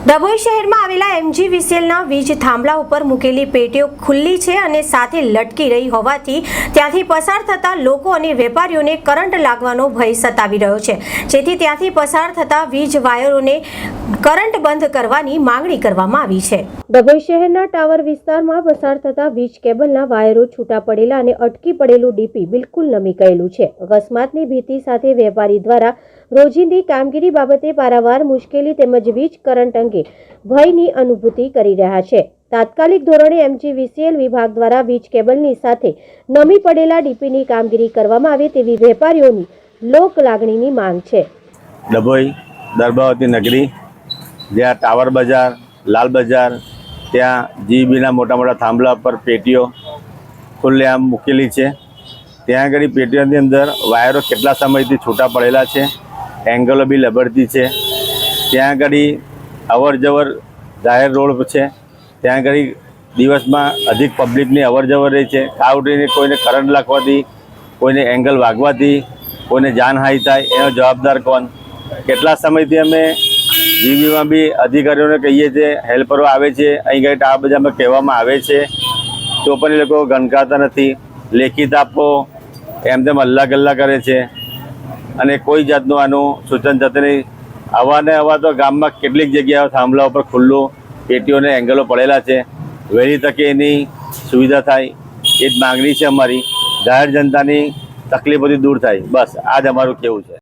ડભોઈ શહેરમાં આવેલા એમજીવીસીએલના વીજ થાંભલા ઉપર મૂકેલી પેટીઓ ખુલ્લી છે અને સાથે લટકી રહી હોવાથી ત્યાંથી પસાર થતા લોકો અને વેપારીઓને કરંટ લાગવાનો ભય સતાવી રહ્યો છે. જેથી ત્યાંથી પસાર થતા વીજ વાયરોને કરંટ બંધ કરવાની માંગણી કરવામાં આવી છે. ડભોઈ શહેરના ટાવર વિસ્તારમાં પસાર થતા વીજ કેબલના વાયરો છૂટા પડેલા અને અટકી પડેલું ડીપી બિલકુલ નમી ગયેલું છે. અકસ્માતની ભીતિ સાથે વેપારી દ્વારા રોજિંદી કામગીરી બાબતે પારાવાર મુશ્કેલી તેમજ વીજ કરંટ અંગે ભયની અનુભૂતિ કરી રહ્યા છે. તાત્કાલિક ધોરણે એમજીવીસીએલ વિભાગ દ્વારા વીજ કેબલની સાથે નમી પડેલા ડીપીની કામગીરી કરવામાં આવે તેવી વેપારીઓની લોક લાગણીની માંગ છે. ડભોઈ, દરબાવતી નગરી, જ્યાં ટાવર બજાર, લાલ બજાર, ત્યાં જીબીના મોટા મોટા થાંભલા પર પેટીઓ ખુલ્લેઆમ મૂકેલી છે. ત્યાં આગળ પેટીઓની અંદર વાયરો કેટલા સમયથી છૂટા પડેલા છે એંગલો બી લબડતી છે. ત્યાં આગળ અવર જવર જાહેર રોડ છે. ત્યાં આગળ દિવસમાં અધિક પબ્લિકની અવર જવર રહી છે. આ ઉઠીને કોઈને કરંટ લાગવાથી કોઈને એંગલ વાગવાથી, કોઈને જાનહાનિ થાય એનો જવાબદાર કોણ? કેટલા સમયથી અમે જીવીમાં બી અધિકારીઓને કહીએ છીએ હેલ્પરો આવે છે, અહીં ગઈ આ બધામાં કહેવામાં આવે છે. તો પણ એ લોકો ગણકારતા નથી. લેખિત આપો, એમ તેમ હલ્લા ગલ્લા કરે છે. અને કોઈ જાતનું આનું સૂચન થતું નહીં. અવાને અવા તો ગામમાં કેટલીક જગ્યાઓ થાંભલા ઉપર ખુલ્લું પેટીઓને એંગલો પડેલા છે. વહેલી તકે એની સુવિધા થાય. એ જ માગણી છે અમારી. જાહેર જનતાની તકલીફોથી દૂર થાય. બસ આ જ અમારું કેવું છે.